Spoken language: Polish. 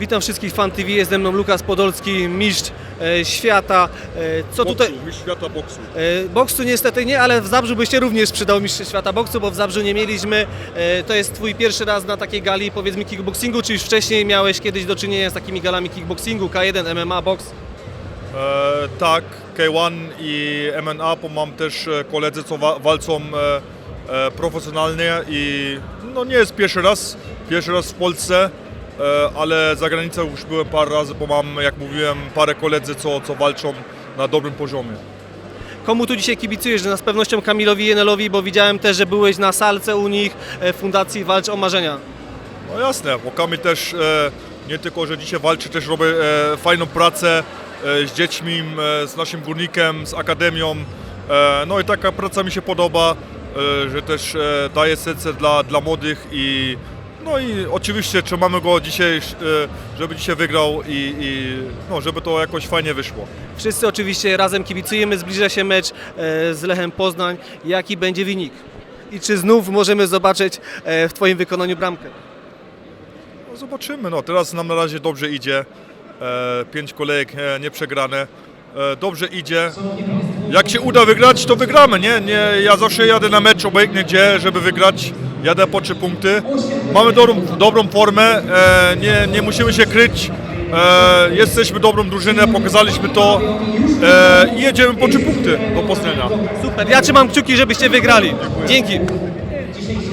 Witam wszystkich Fan TV, jest ze mną Lukas Podolski, mistrz e, świata. E, co tutaj... Boksu, mistrz świata boksu. E, boksu niestety nie, ale w Zabrzu byś się również przydał mistrz świata boksu, bo w Zabrzu nie mieliśmy. E, to jest twój pierwszy raz na takiej gali, powiedz mi, kickboxingu, czy już wcześniej miałeś kiedyś do czynienia z takimi galami kickboxingu, K1, MMA, boks? E, tak, K1 i MMA, bo mam też e, koledzy, co wa- walczą e, e, profesjonalnie i no nie jest pierwszy raz, pierwszy raz w Polsce, ale za granicą już byłem parę razy, bo mam, jak mówiłem, parę koledzy, co, co walczą na dobrym poziomie. Komu tu dzisiaj kibicujesz? No, z pewnością Kamilowi Jenelowi, bo widziałem też, że byłeś na salce u nich e, w Fundacji Walcz o Marzenia. No jasne, bo Kamil też e, nie tylko, że dzisiaj walczy, też robi e, fajną pracę e, z dziećmi, e, z naszym górnikiem, z akademią. E, no i taka praca mi się podoba, e, że też e, daje serce dla, dla młodych i no i oczywiście trzymamy go dzisiaj, e, żeby dzisiaj wygrał i, i no, żeby to jakoś fajnie wyszło. Wszyscy oczywiście razem kibicujemy, zbliża się mecz e, z Lechem Poznań. Jaki będzie wynik? I czy znów możemy zobaczyć e, w Twoim wykonaniu bramkę? No zobaczymy, no teraz nam na razie dobrze idzie. E, pięć kolejek e, nieprzegrane. E, dobrze idzie. Jak się uda wygrać, to wygramy, nie? nie? Ja zawsze jadę na mecz obojętnie gdzie, żeby wygrać. Jadę po trzy punkty. Mamy dobrą, dobrą formę, e, nie, nie musimy się kryć. E, jesteśmy dobrą drużynę, pokazaliśmy to i jedziemy po trzy punkty do Poznania. Super, ja trzymam kciuki, żebyście wygrali. Dzięki.